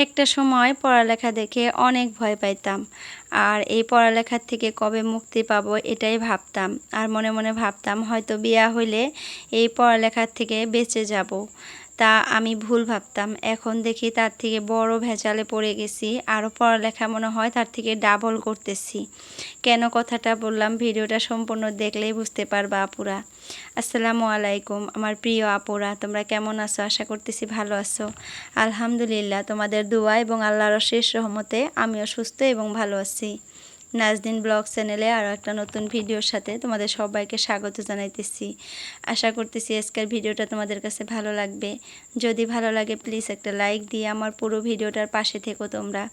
একটা সময় পড়ালেখা দেখে অনেক ভয় পাইতাম। আর এই পড়ালেখার থেকে কবে মুক্তি পাব এটাই ভাবতাম। আর মনে মনে ভাবতাম হয়তো বিয়া হইলে এই পড়ালেখার থেকে বেঁচে যাব। তা আমি ভুল ভাবতাম। এখন দেখি তার থেকে বড় ভেজালে পড়ে গেছি আরও পড়ালেখা মনে হয় তার থেকে ডাবল করতেছি। কেন কথাটা বললাম? ভিডিওটা সম্পূর্ণ দেখলেই বুঝতে পারবা আপুরা। আসসালামু আলাইকুম আমার প্রিয় আপুরা, তোমরা কেমন আছো? আশা করতেছি ভালো আছো। আলহামদুলিল্লাহ, তোমাদের দোয়া এবং আল্লাহর শেষ রহমতে আমিও সুস্থ এবং ভালো আছি। নাজদিন ব্লগ চ্যানেলে আরও একটা নতুন ভিডিওর সাথে তোমাদের সবাইকে স্বাগত জানাইতেছি। আশা করতেছি আজকের ভিডিওটা তোমাদের কাছে ভালো লাগবে। যদি ভালো লাগে প্লিজ একটা লাইক দিয়ে আমার পুরো ভিডিওটার পাশে থেকো তোমরা।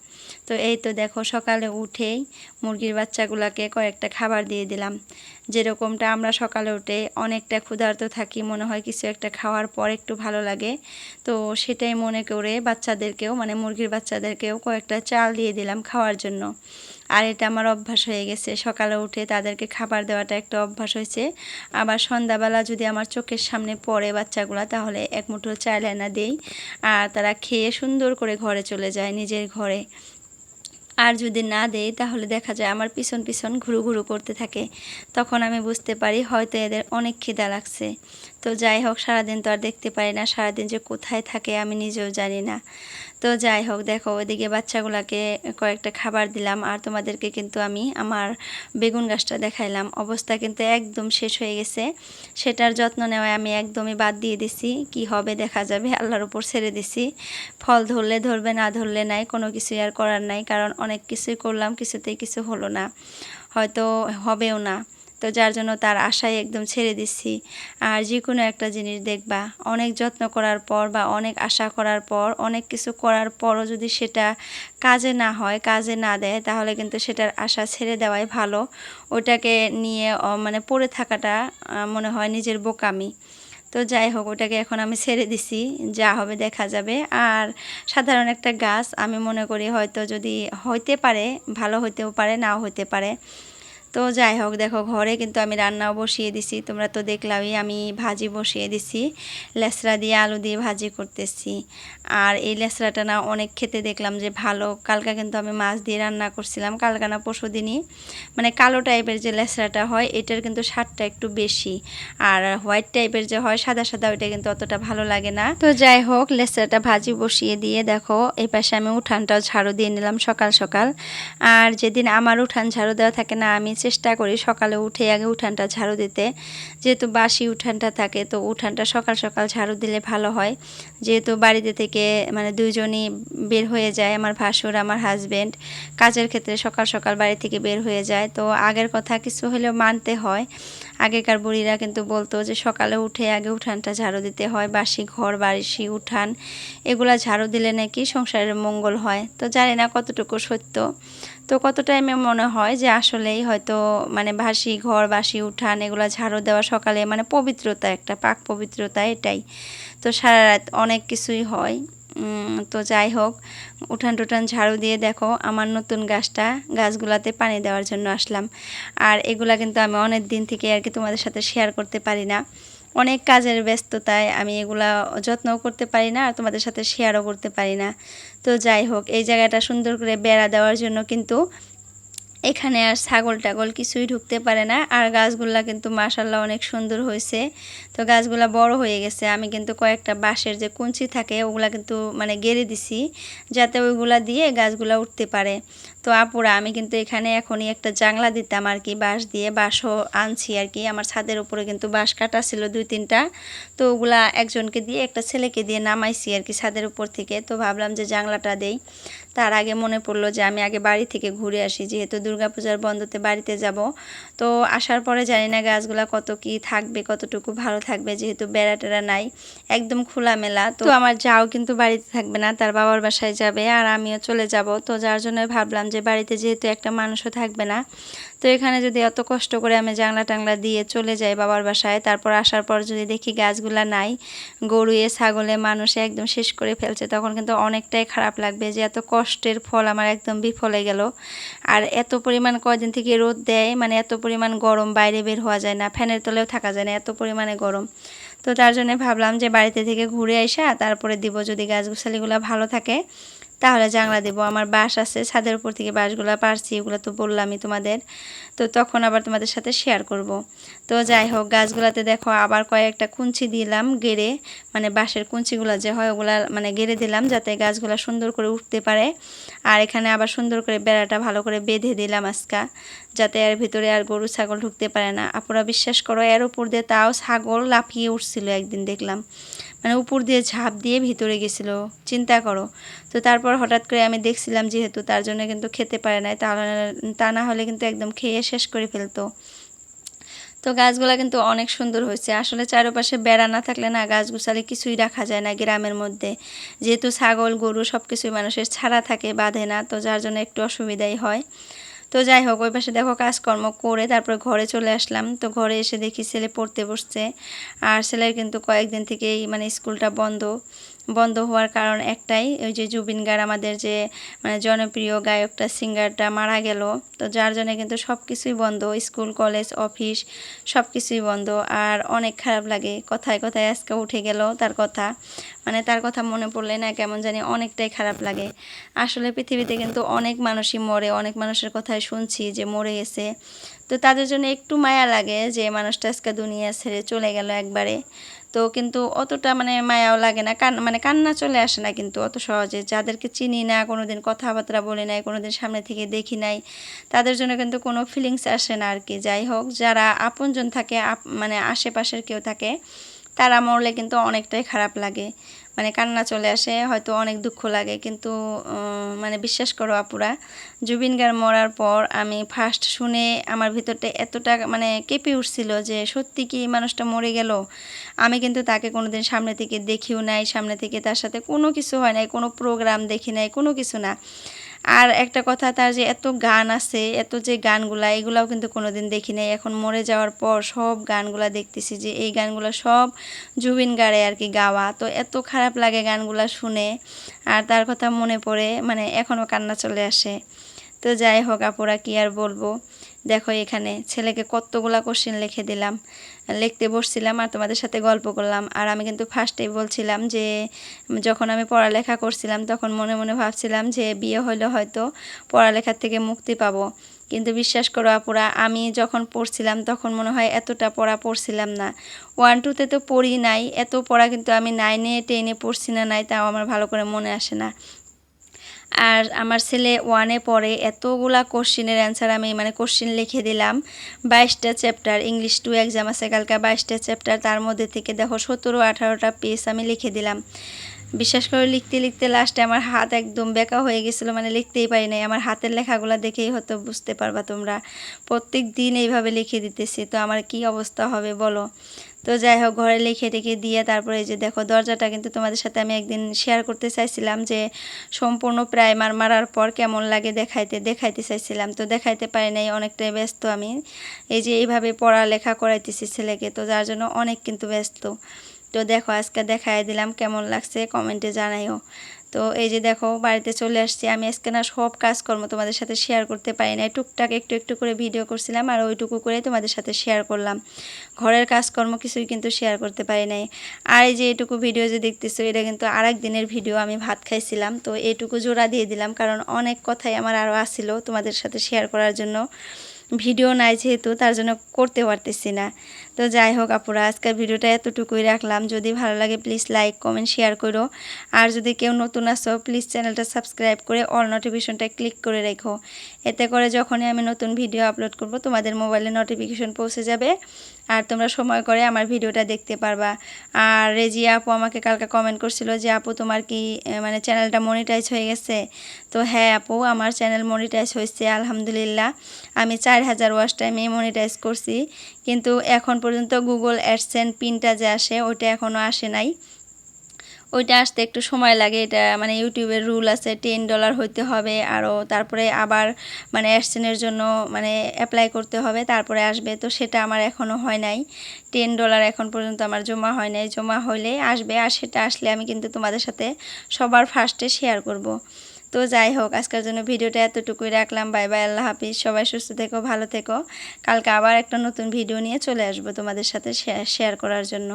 তো এই তো দেখো, সকালে উঠেই মুরগির বাচ্চাগুলোকে কয়েকটা খাবার দিয়ে দিলাম। যেরকমটা আমরা সকালে উঠে অনেকটা ক্ষুধার্ত থাকি, মনে হয় কিছু একটা খাওয়ার পর একটু ভালো লাগে। তো সেটাই মনে করে বাচ্চাদেরকেও মানে মুরগির বাচ্চাদেরকেও কয়েকটা চাল দিয়ে দিলাম খাওয়ার জন্য। আর এটা আমার অভ্যাস হয়ে গেছে। সকালে উঠে তাদেরকে খাবার দেওয়াটা একটা অভ্যাস হয়েছে। আবার সন্ধ্যাবেলা যদি আমার চোখের সামনে পড়ে বাচ্চাগুলো, তাহলে এক মুঠো চাল এনা দেই। আর তারা খেয়ে সুন্দর করে ঘরে চলে যায় নিজের ঘরে। আর যদি না দেই, তাহলে দেখা যায় আমার পিছন পিছন ঘুরু ঘুরু করতে থাকে। তখন আমি বুঝতে পারি হয়তো এদের অনেক খিদা লাগছে। তো যাই হোক, সারাদিন তো আর দেখতে পারি না। সারাদিন যে কোথায় থাকে আমি নিজেও জানি না। তো যাই হোক, দেখো, ওইদিকে বাচ্চাগুলোকে কয়েকটা খাবার দিলাম আর তোমাদেরকে কিন্তু আমি আমার বেগুন গাছটা দেখাইলাম। অবস্থা কিন্তু একদম শেষ হয়ে গেছে। সেটার যত্ন নেওয়ায় আমি একদমই বাদ দিয়ে দিছি। কি হবে, দেখা যাবে। আল্লাহর উপর ছেড়ে দিছি। ফল ধরলে ধরবে, না ধরলে নাই, কোনো কিছুই আর করার নাই, কারণ অনেক কিছুই করলাম, কিছুতেই কিছু হলো না। হয়তো হবেও না। তো যার জন্য তার আশায় একদম ছেড়ে দিচ্ছি। আর যে কোনো একটা জিনিস দেখবা, অনেক যত্ন করার পর বা অনেক আশা করার পর, অনেক কিছু করার পরও যদি সেটা কাজে না হয়, কাজে না দেয়, তাহলে কিন্তু সেটার আশা ছেড়ে দেওয়াই ভালো। ওটাকে নিয়ে মানে পড়ে থাকাটা মনে হয় নিজের বোকামি। তো যাই হোক, ওটাকে এখন আমি ছেড়ে দিছি, যা হবে দেখা যাবে। আর সাধারণ একটা গাছ, আমি মনে করি হয়তো যদি হইতে পারে, ভালো হইতেও পারে, নাও হইতে পারে। তো যাই হোক, দেখো ঘরে কিন্তু আমি রান্নাও বসিয়ে দিছি। তোমরা তো দেখলামই, আমি ভাজি বসিয়ে দিছি। লেসরা দিয়ে আলু দিয়ে ভাজি করতেছি। আর এই লেসরাটা না অনেক খেতে দেখলাম যে ভালো। কালকা কিন্তু আমি মাছ দিয়ে রান্না করছিলাম, কালকা না পরশু দিনই। মানে কালো টাইপের যে লেসরাটা হয়, এটার কিন্তু স্বাদটা একটু বেশি। আর হোয়াইট টাইপের যে হয়, সাদা সাদা, ওইটা কিন্তু অতটা ভালো লাগে না। তো যাই হোক, লেসরাটা ভাজি বসিয়ে দিয়ে দেখো, এই পাশে আমি উঠানটাও ঝাড়ু দিয়ে নিলাম সকাল সকাল। আর যেদিন আমার উঠান ঝাড়ু দেওয়া থাকে না, আমি চেষ্টা করি সকালে উঠে আগে উঠানটা ঝাড়ু দিতে। যেহেতু বাসি উঠানটা থাকে, তো উঠানটা সকাল সকাল ঝাড়ু দিলে ভালো হয়। যেহেতু বাড়িতে থেকে মানে দুইজনই বের হয়ে যায়, আমার ভাসুর, আমার হাজব্যান্ড কাজের ক্ষেত্রে সকাল সকাল বাড়ি থেকে বের হয়ে যায়। তো আগের কথা কিছু হলেও মানতে হয়। আগেকার বুড়িরা কিন্তু বলতো যে সকালে উঠে আগে উঠানটা ঝাড়ু দিতে হয়, বাসি ঘর, বাসি উঠান, এগুলা ঝাড়ু দিলে নাকি সংসারের মঙ্গল হয়। তো জানি না কতটুকু সত্য। তো কত টাইমে মনে হয় যে আসলেই হয়তো মানে বাসি ঘর, বাসি উঠান এগুলো ঝাড়ু দেওয়া সকালে মানে পবিত্রতা একটা, পাক পবিত্রতা এটাই। তো সারা রাত অনেক কিছুই হয়। তো যাই হোক, উঠান টুঠান ঝাড়ু দিয়ে দেখো আমার নতুন গাছটা, গাছগুলাতে পানি দেওয়ার জন্য আসলাম। আর এগুলা কিন্তু আমি অনেক দিন থেকে আর কি তোমাদের সাথে শেয়ার করতে পারি না। অনেক কাজের ব্যস্ততায় আমি এগুলা যত্ন করতে পারি না আর তোমাদের সাথে শেয়ারও করতে পারি না। তো যাই হোক, এই জায়গাটা সুন্দর করে বেড়া দেওয়ার জন্য কিন্তু এখানে আর ছাগল টাগল কিছুই ঢুকতে পারে না। আর গাছগুলা কিন্তু মাসাল্লাহ অনেক সুন্দর হয়েছে। তো গাছগুলা বড় হয়ে গেছে। আমি কিন্তু কয়েকটা বাঁশের যে কুঞ্চি থাকে, ওগুলা কিন্তু মানে গেড়ে দিছি, যাতে ওইগুলা দিয়ে গাছগুলা উঠতে পারে। তো আপুরা, আমি কিন্তু এখানে এখনই একটা জাংলা দিতাম আর কি, বাঁশ দিয়ে বাঁশও আনছি আর কি। আমার ছাদের উপরে কিন্তু বাঁশ কাটা ছিল দুই তিনটা। তো ওগুলা একজনকে দিয়ে, একটা ছেলেকে দিয়ে নামাইছি আর কি ছাদের উপর থেকে। তো ভাবলাম যে জাংলাটা দেই। তার আগে মনে পড়ল যে আমি আগে বাড়ি থেকে ঘুরে আসি, যেহেতু দুর্গাপূজার বন্ধতে বাড়িতে যাব। তো আসার পরে জানি না গাছগুলো কত কি থাকবে, কতটুকু ভালো থাকবে, যেহেতু বেড়া টেরা নাই, একদম খোলামেলা। তো আমার যাও কিন্তু বাড়িতে থাকবে না, তার বাবার বাসায় যাবে আর আমিও চলে যাব। তো যার জন্য ভাবলাম যে বাড়িতে যেহেতু একটা মানুষও থাকবে না তো এখানে যদি এত কষ্ট করে আমি জাংলা টাংলা দিয়ে চলে যাই বাবার বাসায়, তারপর আসার পর যদি দেখি গাছগুলা নাই গরুয়ে ছাগলে মানুষে একদম শেষ করে ফেলছে, তখন কিন্তু অনেকটাই খারাপ লাগবে যে এত কষ্টের ফল আমার একদম বিফলে গেল। আর এত পরিমাণ কয়দিন থেকে রোদ দেয় মানে এত পরিমাণ গরম বাইরে বের হওয়া যায় না, ফ্যানের তলেও থাকা যায় না, এত পরিমাণে গরম। তো তার জন্য ভাবলাম যে বাড়িতে থেকে ঘুরে আসা তারপরে দিব যদি গাছগুছালিগুলো ভালো থাকে। তাহলে জাংলা দেবো। আমার বাঁশ আছে, ছাদের উপর থেকে বাঁশগুলো পারছি, এগুলো তো বললামই তোমাদের। তো তখন আবার তোমাদের সাথে শেয়ার করব। তো যাই হোক, গাছগুলাতে দেখো আবার কয়েকটা কুঞ্চি দিলাম গেড়ে। মানে বাঁশের কুঞ্চিগুলো যে হয় ওগুলা মানে গেড়ে দিলাম যাতে গাছগুলো সুন্দর করে উঠতে পারে। আর এখানে আবার সুন্দর করে বেড়াটা ভালো করে বেঁধে দিলাম আজকা, যাতে এর ভিতরে আর গরু, ছাগল ঢুকতে পারে না। আপুরা বিশ্বাস করো, এর উপর দিয়ে তাও ছাগল লাফিয়ে উঠছিল একদিন দেখলাম। মানে উপর দিয়ে ঝাঁপ দিয়ে ভিতরে গেছিল, চিন্তা করো। তো তারপর হঠাৎ করে আমি দেখছিলাম যেহেতু তার জন্য কিন্তু খেতে পারে নাই তা না হলে কিন্তু একদম খেয়ে শেষ করে ফেলতো। তো গাছগুলো কিন্তু অনেক সুন্দর হয়েছে। আসলে চারপাশে বেড়া না থাকলে না গাছ গুছালে কিছুই রাখা যায় না গ্রামের মধ্যে। যেহেতু ছাগল, গরু সব কিছুই মানুষের ছাড়া থাকে, বাঁধে না, তো যার জন্য একটু অসুবিধাই হয়। তো যাই হোক, ওই পাশে দেখো কাজকর্ম করে তারপর ঘরে চলে আসলাম। তো ঘরে এসে দেখি ছেলে পড়তে বসছে। আর ছেলের কিন্তু কয়েকদিন থেকেই মানে স্কুলটা বন্ধ। বন্ধ হওয়ার কারণ একটাই, ওই যে জুবিন গার আমাদের যে মানে জনপ্রিয় গায়কটা, সিঙ্গারটা মারা গেল। তো যার জন্য কিন্তু সব কিছুই বন্ধ, স্কুল, কলেজ, অফিস সব কিছুই বন্ধ। আর অনেক খারাপ লাগে, কথায় কথায় আজকে উঠে গেল তার কথা। মানে তার কথা মনে পড়লে না কেমন জানি অনেকটাই খারাপ লাগে। আসলে পৃথিবীতে কিন্তু অনেক মানুষই মরে, অনেক মানুষের কথাই শুনছি যে মরে গেছে। তো তাদের জন্য একটু মায়া লাগে যে মানুষটা আজকে দুনিয়া ছেড়ে চলে গেল একবারে। তো কিন্তু অতটা মানে মায়াও লাগে না, কান মানে কান্না চলে আসে না কিন্তু অত সহজে। যাদেরকে চিনি না কোনো দিন কথাবার্তা বলি নাই কোনো দিন সামনে থেকে দেখি নাই, তাদের জন্য কিন্তু কোনো ফিলিংস আসে না আর কি। যাই হোক, যারা আপনজন থাকে মানে আশেপাশের কেউ থাকে তারা মরলে কিন্তু অনেকটাই খারাপ লাগে। মানে কান্না চলে আসে, হয়তো অনেক দুঃখ লাগে, কিন্তু মানে বিশ্বাস করো আপুরা, জুবিন গার মরার পর আমি ফার্স্ট শুনে আমার ভিতরটা এতটা মানে কেঁপে উঠছিল যে সত্যি কি মানুষটা মরে গেল? আমি কিন্তু তাকে কোনোদিন সামনে থেকে দেখিও নাই, সামনে থেকে তার সাথে কোনো কিছু হয় নাই, কোনো প্রোগ্রাম দেখি নাই, কোনো কিছু না। আর একটা কথা, তার যে এত গান আছে, এত যে গানগুলা, এগুলাও কিন্তু কোনোদিন দেখি নাই। এখন মরে যাওয়ার পর সব গানগুলা দেখতেছি যে, এই গানগুলো সব জুবিন গাড়ে আর কি গাওয়া। তো এত খারাপ লাগে গানগুলা শুনে। আর তার কথা মনে পড়ে মানে এখনও কান্না চলে আসে। তো যাই হোক, আপুরা, কি আর বলব? দেখো এখানে ছেলেকে কতগুলা কোশ্চেন লিখে দিলাম। লিখতে বসছিলাম আর তোমাদের সাথে গল্প করলাম। আর আমি কিন্তু ফার্স্টেই বলছিলাম যে, যখন আমি পড়ালেখা করছিলাম, তখন মনে মনে ভাবছিলাম যে, বিয়ে হলে হয়তো পড়ালেখার থেকে মুক্তি পাবো। কিন্তু বিশ্বাস করো আপুরা, আমি যখন পড়ছিলাম, তখন মনে হয় এতটা পড়া পড়ছিলাম না। ওয়ান টুতে তো পড়ি নাই, এত পড়া কিন্তু আমি নাইনে টেনে পড়ছি না, নাই, তাও আমার ভালো করে মনে আসে না। আর আমার ছেলে ওয়ানে পড়ে, এতগুলা কোশ্চিনের অ্যান্সার আমি মানে কোশ্চিন লিখে দিলাম। বাইশটা চ্যাপ্টার ইংলিশ টু এক্সাম আছে কালকে, বাইশটা চ্যাপ্টার তার মধ্যে থেকে দেখো সতেরো, আঠারোটা পেজ আমি লিখে দিলাম। বিশ্বাস করে, লিখতে লিখতে লাস্টে আমার হাত একদম বেঁকা হয়ে গেছিল মানে লিখতেই পারি নাই। আমার হাতের লেখাগুলো দেখেই হয়তো বুঝতে পারবা তোমরা। প্রত্যেক দিন এইভাবে লিখে দিতেছি, তো আমার কি অবস্থা হবে বলো? তো যাই হোক, ঘরে লিখে টেখে দিয়ে তারপরে যে দেখো, দরজাটা কিন্তু তোমাদের সাথে আমি একদিন শেয়ার করতে চাইছিলাম যে সম্পূর্ণ প্রাইমার মারার পর কেমন লাগে দেখাইতে দেখাইতে চাইছিলাম। তো দেখাইতে পারি নাই, অনেকটাই ব্যস্ত আমি। এই যে এইভাবে পড়ালেখা করাইতেছি ছেলেকে, তো যার জন্য অনেক কিন্তু ব্যস্ত। তো দেখো, আজকে দেখাই দিলাম কেমন লাগছে কমেন্টে জানাইও। তো এই যে দেখো, বাড়িতে চলে আসছি। আমি আজকে না সব কাজকর্ম তোমাদের সাথে শেয়ার করতে পারি না টুকটাক একটু একটু করে ভিডিও করছিলাম আর ওইটুকু করে তোমাদের সাথে শেয়ার করলাম। ঘরের কাজকর্ম কিছুই কিন্তু শেয়ার করতে পারি নাই। আর এই যে এইটুকু ভিডিও যে দেখতেছো, এটা কিন্তু আর দিনের ভিডিও আমি ভাত খাইছিলাম। তো এটুকু জোড়া দিয়ে দিলাম, কারণ অনেক কথাই আমার আরও আসছিল তোমাদের সাথে শেয়ার করার জন্য। ভিডিও নাই যেহেতু, তার জন্য করতে পারতেছি না। তো যাই হোক আপুরা, আজকের ভিডিওটা এতটুকুই রাখলাম। যদি ভালো লাগে প্লিজ লাইক কমেন্ট শেয়ার করো। আর যদি কেউ নতুন আসো প্লিজ চ্যানেলটা সাবস্ক্রাইব করে অল নোটিফিকেশনটা ক্লিক করে রেখো। এতে করে যখনই আমি নতুন ভিডিও আপলোড করব, তোমাদের মোবাইলে নোটিফিকেশন পৌঁছে যাবে। আর তোমরা সময় করে আমার ভিডিওটা দেখতে পারবা। আর রেজিয়া আপু আমাকে কালকে কমেন্ট করছিল যে, আপু, তোমার কি মানে চ্যানেলটা মনিটাইজ হয়ে গেছে? তো হ্যাঁ আপু, আমার চ্যানেল মনিটাইজ হয়েছে, আলহামদুলিল্লাহ। আমি চার হাজার ওয়াশ টাইমে মনিটাইজ করছি। কিন্তু এখন পর্যন্ত গুগল অ্যাডসেন্ট পিনটা যে আসে, ওইটা এখনও আসে নাই। ওইটা আসতে একটু সময় লাগে, এটা মানে ইউটিউবের রুল আছে টেন ডলার হইতে হবে আরও তারপরে আবার মানে অ্যাডসেনের জন্য মানে অ্যাপ্লাই করতে হবে, তারপরে আসবে। তো সেটা আমার এখনও হয় নাই। টেন ডলার এখন পর্যন্ত আমার জমা হয় নাই। জমা হলে আসবে, আর সেটা আসলে আমি কিন্তু তোমাদের সাথে সবার ফার্স্টে শেয়ার করব। তো যাই হোক আজকের জন্য ভিডিওটা এতটুকুই রাখলাম। বাই বাই, আল্লাহ হাফিজ। সবাই সুস্থ থেকো, ভালো থেকো। কালকে আবার একটা নতুন ভিডিও নিয়ে চলে আসব তোমাদের সাথে শেয়ার করার জন্য।